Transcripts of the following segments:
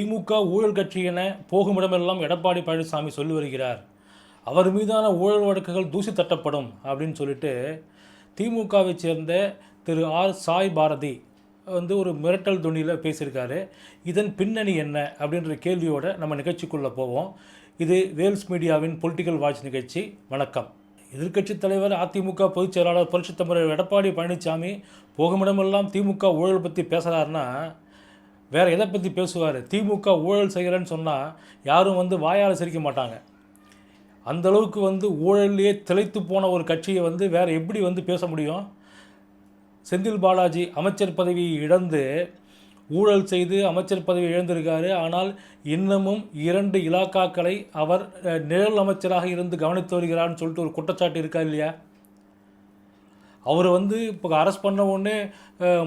திமுக ஊழல் கட்சி என போகுமிடமெல்லாம் எடப்பாடி பழனிசாமி சொல்லி வருகிறார். அவர் மீதான ஊழல் வழக்குகள் தூசி தட்டப்படும் அப்படின்னு சொல்லிட்டு திமுகவை சேர்ந்த திரு ஆர் சாய் பாரதி வந்து ஒரு மிரட்டல் துணியில் பேசியிருக்காரு. இதன் பின்னணி என்ன அப்படின்ற கேள்வியோட நம்ம நிகழ்ச்சிக்குள்ளே போவோம். இது வேல்ஸ் மீடியாவின் பொலிட்டிக்கல் வாட்ச் நிகழ்ச்சி. வணக்கம். எதிர்க்கட்சித் தலைவர் அதிமுக பொதுச் செயலாளர் புரட்சித் தமிழர் எடப்பாடி பழனிசாமி போகுமிடமெல்லாம் திமுக ஊழல் பற்றி பேசுகிறாருன்னா வேறு எதை பற்றி பேசுவார்? திமுக ஊழல் செய்கிறேன்னு சொன்னால் யாரும் வந்து வாயால் சிரிக்க மாட்டாங்க. அந்த அளவுக்கு வந்து ஊழல்லையே திளைத்து போன ஒரு கட்சியை வந்து வேறு எப்படி வந்து பேச முடியும்? செந்தில் பாலாஜி அமைச்சர் பதவியை இழந்து ஊழல் செய்து அமைச்சர் பதவி இழந்திருக்காரு. ஆனால் இன்னமும் இரண்டு இலாக்காக்களை அவர் நிழல் அமைச்சராக இருந்து கவனித்து வருகிறார்னு சொல்லிட்டு ஒரு குற்றச்சாட்டு இருக்கா இல்லையா? அவர் வந்து இப்போ அரெஸ்ட் பண்ண உடனே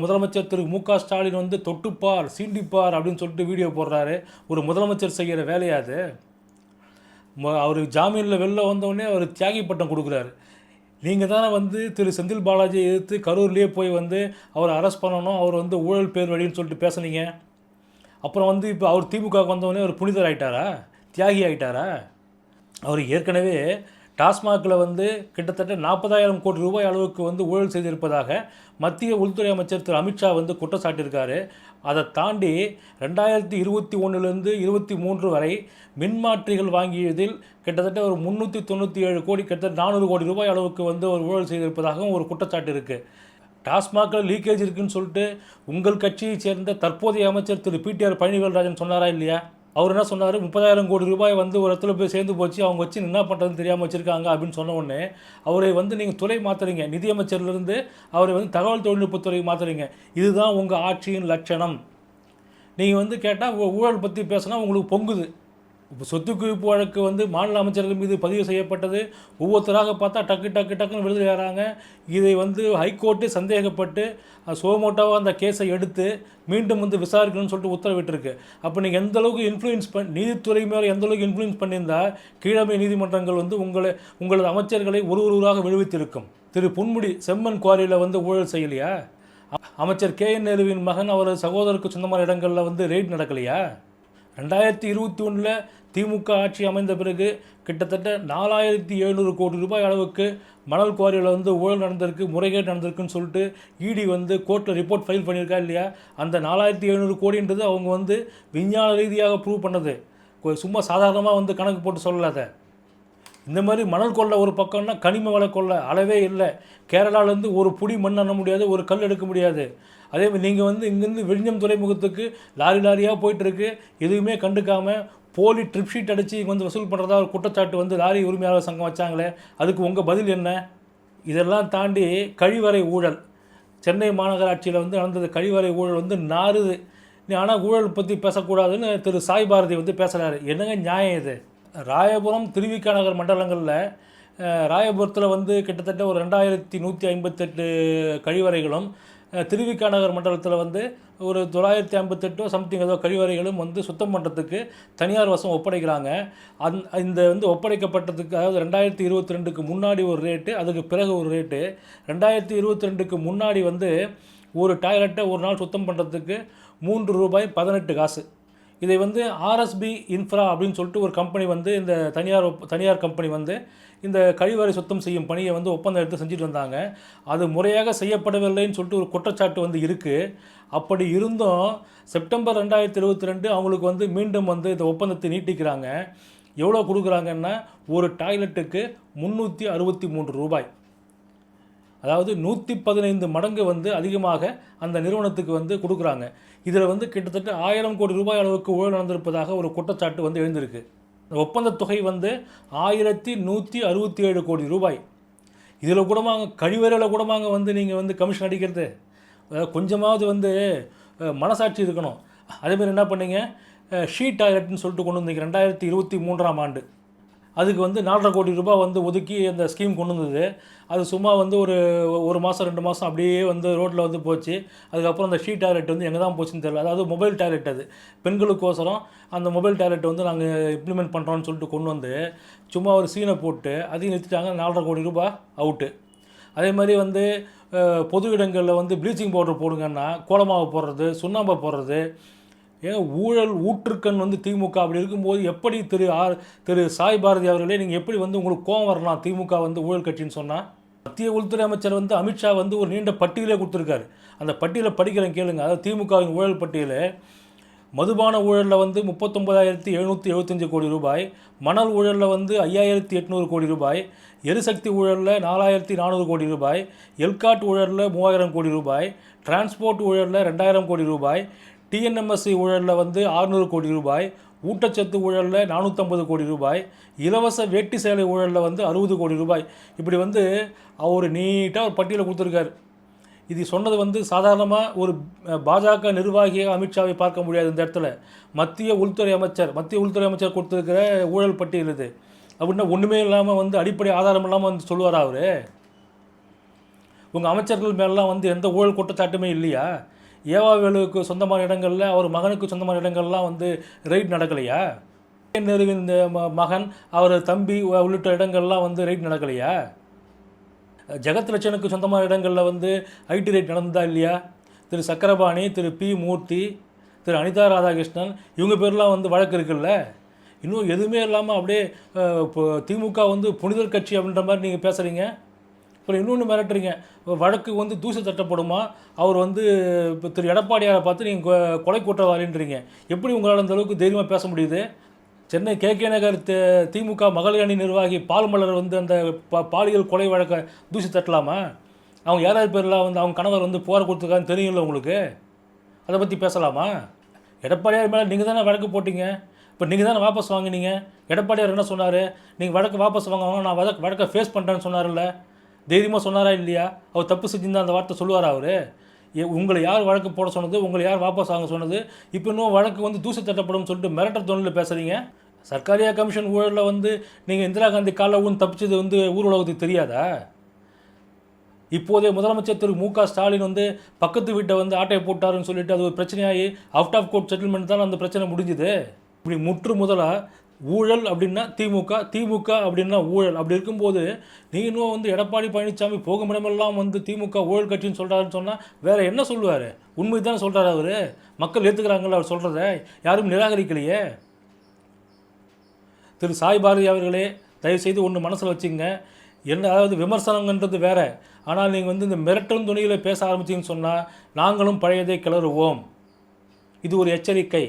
முதலமைச்சர் திரு மு க ஸ்டாலின் வந்து தொட்டுப்பார் சீண்டிப்பார் அப்படின்னு சொல்லிட்டு வீடியோ போடுறாரு. ஒரு முதலமைச்சர் செய்கிற வேலையாது அவர் ஜாமீனில் வெளில வந்தவுடனே அவர் தியாகி பட்டம் கொடுக்குறாரு. நீங்கள் தானே வந்து திரு செந்தில் பாலாஜியை எதிர்த்து கரூர்லேயே போய் வந்து அவரை அரெஸ்ட் பண்ணணும் அவர் வந்து ஊழல் பேர் வழின்னு சொல்லிட்டு பேசுனீங்க. அப்புறம் வந்து இப்போ அவர் திமுக வந்தவொடனே அவர் புனிதர் ஆகிட்டாரா தியாகி ஆயிட்டாரா? அவர் ஏற்கனவே டாஸ்மாகில் வந்து கிட்டத்தட்ட நாற்பதாயிரம் கோடி ரூபாய் அளவுக்கு வந்து ஊழல் செய்திருப்பதாக மத்திய உள்துறை அமைச்சர் திரு அமித்ஷா வந்து குற்றம் சாட்டியிருக்காரு அதை தாண்டி ரெண்டாயிரத்தி இருபத்தி ஒன்றுலேருந்து இருபத்தி மூன்று வரை மின்மாற்றிகள் வாங்கியதில் கிட்டத்தட்ட ஒரு முந்நூற்றி தொண்ணூற்றி ஏழு கோடி கிட்டத்தட்ட நானூறு கோடி ரூபாய் அளவுக்கு வந்து ஒரு ஊழல் செய்திருப்பதாகவும் ஒரு குற்றச்சாட்டு இருக்குது டாஸ்மாகில் லீக்கேஜ் இருக்குன்னு சொல்லிட்டு உங்கள் கட்சியைச் சேர்ந்த தற்போதைய அமைச்சர் திரு பிடிஆர் பழனிவேல்ராஜன் சொன்னாரா இல்லையா? அவர் என்ன சொன்னார்? முப்பதாயிரம் கோடி ரூபாய் வந்து ஒரு இடத்துல போய் சேர்ந்து போச்சு. அவங்க வச்சு என்ன பண்ணுறதுன்னு தெரியாமல் வச்சுருக்காங்க அப்படின்னு சொன்ன உடனே அவரை வந்து நீங்கள் துறை மாற்றுறீங்க நிதியமைச்சர்லேருந்து அவரை வந்து தகவல் தொழில்நுட்பத்துறை மாற்றுறீங்க இதுதான் உங்கள் ஆட்சியின் லட்சணம். நீங்கள் வந்து கேட்டால் ஊழல் பற்றி பேசினா உங்களுக்கு பொங்குது. இப்போ சொத்து குவிப்பு வழக்கு வந்து மாநில அமைச்சர்கள் மீது பதிவு செய்யப்பட்டது. ஒவ்வொருத்தராக பார்த்தா டக்கு டக்கு டக்குன்னு விடுதலை ஆகிறாங்க இதை வந்து ஹைகோர்ட்டு சந்தேகப்பட்டு சோமோட்டோவாக அந்த கேஸை எடுத்து மீண்டும் வந்து விசாரிக்கணும்னு சொல்லிட்டு உத்தரவிட்டிருக்கு. அப்போ நீங்கள் எந்த அளவுக்கு இன்ஃப்ளூயன்ஸ் பண் நீதித்துறை மேலே எந்த அளவுக்கு இன்ஃப்ளூயன்ஸ் பண்ணியிருந்தால் கீழமை நீதிமன்றங்கள் வந்து உங்களை உங்களது அமைச்சர்களை ஒரு ஒருவராக விடுவித்திருக்கும். திரு பொன்முடி செம்மன் குவாரியில் வந்து ஊழல் செய்யலையா? அமைச்சர் கே என் நேருவின் மகன் அவரது சகோதரருக்கு சொந்தமான இடங்களில் வந்து ரெய்ட் நடக்கலையா? ரெண்டாயிரத்தி இருபத்தி ஒன்றில் திமுக ஆட்சி அமைந்த பிறகு கிட்டத்தட்ட நாலாயிரத்தி எழுநூறு கோடி ரூபாய் அளவுக்கு மணல் குவாரியில் வந்து ஊழல் நடந்திருக்கு முறைகேடு நடந்திருக்குன்னு சொல்லிட்டு இடி வந்து கோர்ட்டில் ரிப்போர்ட் ஃபைல் பண்ணியிருக்கா இல்லையா? அந்த நாலாயிரத்தி எழுநூறு கோடின்றது அவங்க வந்து விஞ்ஞான ரீதியாக ப்ரூவ் பண்ணது. கொ- சும்மா சாதாரணமாக வந்து கணக்கு போட்டு சொல்லலாத இந்த மாதிரி மணல் கொள்ளை ஒரு பக்கம்னா கனிம வள கொள்ளை அளவே இல்லை. கேரளாலேருந்து ஒரு புடி மண் அண்ண முடியாது ஒரு கல் எடுக்க முடியாது. அதே மாதிரி நீங்கள் வந்து இங்கேருந்து விழிஞ்சம் துறைமுகத்துக்கு லாரி லாரியாக போயிட்டுருக்கு. எதுவுமே கண்டுக்காமல் போலி ட்ரிப் ஷீட் அடித்து இங்கே வந்து வசூல் பண்ணுறதா ஒரு குற்றச்சாட்டு வந்து லாரி உரிமையாளர் சங்கம் வச்சாங்களே அதுக்கு உங்கள் பதில் என்ன? இதெல்லாம் தாண்டி கழிவறை ஊழல். சென்னை மாநகராட்சியில் வந்து நடந்தது கழிவறை ஊழல் வந்து நாறுது. ஆனால் ஊழல் பற்றி பேசக்கூடாதுன்னு திரு சாய் பாரதி வந்து பேசுகிறாரு என்னங்க நியாயம் இது? ராயபுரம் திருவிக நகர் மண்டலங்களில் ராயபுரத்தில் வந்து கிட்டத்தட்ட ஒரு ரெண்டாயிரத்தி நூற்றி ஐம்பத்தெட்டு கழிவறைகளும் திருவிக நகர் மண்டலத்தில் வந்து ஒரு தொள்ளாயிரத்தி ஐம்பத்தெட்டோ சம்திங் ஏதோ கழிவறைகளும் வந்து சுத்தம் பண்ணுறதுக்கு தனியார் வசம் ஒப்படைக்கிறாங்க. அந் இந்த வந்து ஒப்படைக்கப்பட்டதுக்கு அதாவது ரெண்டாயிரத்தி இருபத்தி ரெண்டுக்கு முன்னாடி ஒரு ரேட்டு அதுக்கு பிறகு ஒரு ரேட்டு ரெண்டாயிரத்தி இருபத்தி ரெண்டுக்கு முன்னாடி வந்து ஒரு டாய்லெட்டை ஒரு நாள் சுத்தம் பண்ணுறதுக்கு மூன்று ரூபாய் பதினெட்டு காசு. இதை வந்து ஆர்எஸ்பி இன்ஃப்ரா அப்படின்னு சொல்லிட்டு ஒரு கம்பெனி வந்து இந்த தனியார் ஒப்ப- தனியார் கம்பெனி வந்து இந்த கழிவறை சுத்தம் செய்யும் பணியை வந்து ஒப்பந்தம் எடுத்து செஞ்சுட்டு வந்தாங்க அது முறையாக செய்யப்படவில்லைன்னு சொல்லிட்டு ஒரு குற்றச்சாட்டு வந்து இருக்குது அப்படி இருந்தும் செப்டம்பர் ரெண்டாயிரத்தி இருபத்தி ரெண்டு அவங்களுக்கு வந்து மீண்டும் வந்து இந்த ஒப்பந்தத்தை நீட்டிக்கிறாங்க. எவ்வளோ கொடுக்குறாங்கன்னா ஒரு டாய்லெட்டுக்கு முந்நூற்றி அறுபத்தி மூன்று ரூபாய். அதாவது நூற்றி பதினைந்து மடங்கு வந்து அதிகமாக அந்த நிறுவனத்துக்கு வந்து கொடுக்குறாங்க. இதில் வந்து கிட்டத்தட்ட ஆயிரம் கோடி ரூபாய் அளவுக்கு ஊழல் நடந்திருப்பதாக ஒரு குற்றச்சாட்டு வந்து எழுந்திருக்கு. இந்த ஒப்பந்த தொகை வந்து ஆயிரத்தி நூற்றி அறுபத்தி ஏழு கோடி ரூபாய். இதில் கூடமாங்க கழிவறையில் கூடமாங்க வந்து நீங்கள் வந்து கமிஷன் அடிக்கிறது. அதாவது கொஞ்சமாவது வந்து மனசாட்சி இருக்கணும். அதேமாதிரி என்ன பண்ணீங்க? ஷீ டாய்லெட்னு சொல்லிட்டு கொண்டு வந்தீங்க ரெண்டாயிரத்தி இருபத்தி மூன்றாம் ஆண்டு. அதுக்கு வந்து நாலரை கோடி ரூபாய் வந்து ஒதுக்கி அந்த ஸ்கீம் கொண்டு வந்தது. அது சும்மா வந்து ஒரு ஒரு மாதம் ரெண்டு மாதம் அப்படியே வந்து ரோட்டில் வந்து போச்சு. அதுக்கப்புறம் அந்த ஷீ டாய்லெட் வந்து எங்கே தான் போச்சுன்னு தெரியல. அதாவது மொபைல் டாய்லெட் அது. பெண்களுக்கோசரம் அந்த மொபைல் டாய்லெட் வந்து நாங்கள் இம்ப்ளிமெண்ட் பண்ணுறோம்னு சொல்லிட்டு கொண்டு வந்து சும்மா ஒரு சீனை போட்டு அதையும் நிறுத்திட்டாங்க. நாலரை கோடி ரூபாய் அவுட்டு அதே மாதிரி வந்து பொது இடங்களில் வந்து ப்ளீச்சிங் பவுடர் போடுங்கன்னா கோலமாவு போடுறது சுண்ணாம்பை போடுறது ஏன் ஊழல் ஊற்றுக்கண் வந்து திமுக அப்படி இருக்கும்போது எப்படி திரு ஆர் திரு சாய் பாரதி அவர்களே நீங்கள் எப்படி வந்து உங்களுக்கு கோவம் வரலாம் திமுக வந்து ஊழல் கட்சின்னு சொன்னால் மத்திய உள்துறை அமைச்சர் வந்து அமித்ஷா வந்து ஒரு நீண்ட பட்டியலே கொடுத்துருக்காரு. அந்த பட்டியலை படிக்கிறேன் கேளுங்க. அதாவது திமுகவின் ஊழல் பட்டியல் மதுபான ஊழலில் வந்து முப்பத்தொம்பதாயிரத்தி எழுநூற்றி எழுபத்தஞ்சு கோடி ரூபாய் மணல் ஊழலில் வந்து ஐயாயிரத்தி எட்நூறு கோடி ரூபாய் எரிசக்தி ஊழலில் நாலாயிரத்தி நானூறு கோடி ரூபாய் எல்காட் ஊழலில் மூவாயிரம் கோடி ரூபாய் டிரான்ஸ்போர்ட் ஊழலில் ரெண்டாயிரம் கோடி ரூபாய் டிஎன்எம்எஸ்சி ஊழலில் வந்து ஆறுநூறு கோடி ரூபாய் ஊட்டச்சத்து ஊழலில் நானூற்றம்பது கோடி ரூபாய் இலவச வேட்டி சேலை ஊழலில் வந்து அறுபது கோடி ரூபாய். இப்படி வந்து அவர் நீட்டாக ஒரு பட்டியலை கொடுத்துருக்காரு. இது சொன்னது வந்து சாதாரணமாக ஒரு பாஜக நிர்வாகியாக அமித்ஷாவை பார்க்க முடியாது இந்த இடத்துல. மத்திய உள்துறை அமைச்சர் மத்திய உள்துறை அமைச்சர் கொடுத்துருக்கிற ஊழல் பட்டியல் இது. அப்படின்னா ஒன்றுமே இல்லாமல் வந்து அடிப்படை ஆதாரம் இல்லாமல் வந்து சொல்லுவார் அவர்? உங்கள் அமைச்சர்கள் மேலாம் வந்து எந்த ஊழல் குற்றச்சாட்டுமே இல்லையா? ஏவாவேலுக்கு சொந்தமான இடங்களில் அவர் மகனுக்கு சொந்தமான இடங்கள்லாம் வந்து ரைட் நடக்கலையா? நேருவின் ம- மகன் அவர் தம்பி உள்ளிட்ட இடங்கள்லாம் வந்து ரைட் நடக்கலையா? ஜெகத் லட்சனுக்கு சொந்தமான இடங்களில் வந்து ஐடி ரைட் நடந்ததா இல்லையா? திரு சக்கரபாணி திரு பி மூர்த்தி திரு அனிதா ராதாகிருஷ்ணன் இவங்க பேர்லாம் வந்து வழக்கு இருக்குல்ல? இன்னும் எதுவுமே இல்லாமல் அப்படியே இப்போ திமுக வந்து புனிதர் கட்சி அப்படின்ற மாதிரி நீங்கள் பேசுகிறீங்க அப்புறம் இன்னொன்று மிரட்டுறீங்க. வழக்கு வந்து தூசி தட்டப்படுமா? அவர் வந்து இப்போ திரு எடப்பாடியாரை பார்த்து நீங்கள் கொலை குற்றவாளின்றீங்க. எப்படி உங்களால் அந்த அளவுக்கு தைரியமாக பேச முடியுது? சென்னை கே. கே. நகர் திமுக மகளிர் அணி நிர்வாகி பால்மலர் வந்து அந்த பாலியல் கொலை வழக்கை தூசி தட்டலாமா? அவங்க யாராவது பேர்லாம் வந்து அவங்க கணவர் வந்து புகார் கொடுத்துருக்கான்னு தெரியும்ல உங்களுக்கு? அதை பற்றி பேசலாமா? எடப்பாடியார் மேலே நீங்கள் தானே வழக்கு போட்டீங்க. இப்போ நீங்கள் தானே வாபஸ் வாங்கினீங்க. எடப்பாடியார் என்ன சொன்னார்? நீங்கள் வழக்கு வாபஸ் வாங்க நான் வழக்கு வழக்கை ஃபேஸ் பண்ணுறேன்னு சொன்னார்ல தைரியமாக சொன்னாரா இல்லையா? அவர் தப்பு செஞ்சிருந்தா அந்த வார்த்தை சொல்லுவாரா அவர்? உங்களை யார் வழக்கு போட சொன்னது? உங்களை யார் வாபஸ் வாங்க சொன்னது? இப்போ இன்னும் வழக்கு வந்து தூசி தட்டப்படும் சொல்லிட்டு மிரட்டர் தொழிலில் பேசுகிறீங்க சர்க்காரியா கமிஷன் ஊழலில் வந்து நீங்கள் இந்திரா காந்தி காலை ஊன் தப்பிச்சது வந்து ஊர் உலகத்துக்கு தெரியாதா? இப்போதைய முதலமைச்சர் திரு மு க ஸ்டாலின் வந்து பக்கத்து வீட்டை வந்து ஆட்டையை போட்டாருன்னு சொல்லிட்டு அது ஒரு பிரச்சனையாகி அவுட் ஆஃப் கோர்ட் செட்டில்மெண்ட் தான் அந்த பிரச்சனை முடிஞ்சுது? இப்படி முற்று முதலாக ஊழல் அப்படின்னா திமுக திமுக அப்படின்னா ஊழல். அப்படி இருக்கும்போது நீ இன்னும் வந்து எடப்பாடி பழனிசாமி போகும் இடமெல்லாம் வந்து திமுக ஊழல் கட்சின்னு சொல்கிறாருன்னு சொன்னால் வேற என்ன சொல்லுவார்? உண்மை தானே சொல்கிறார் அவர். மக்கள் ஏற்றுக்கிறாங்களா அவர் சொல்கிறத யாரும் நிராகரிக்கலையே. திரு சாய் பாரதி அவர்களே தயவுசெய்து ஒன்று மனசில் வச்சுங்க. என்ன அதாவது விமர்சனங்கன்றது வேறு. ஆனால் நீங்கள் வந்து இந்த மிரட்டும் துணியில் பேச ஆரம்பிச்சிங்கன்னு சொன்னால் நாங்களும் பழையதை கிளறுவோம். இது ஒரு எச்சரிக்கை.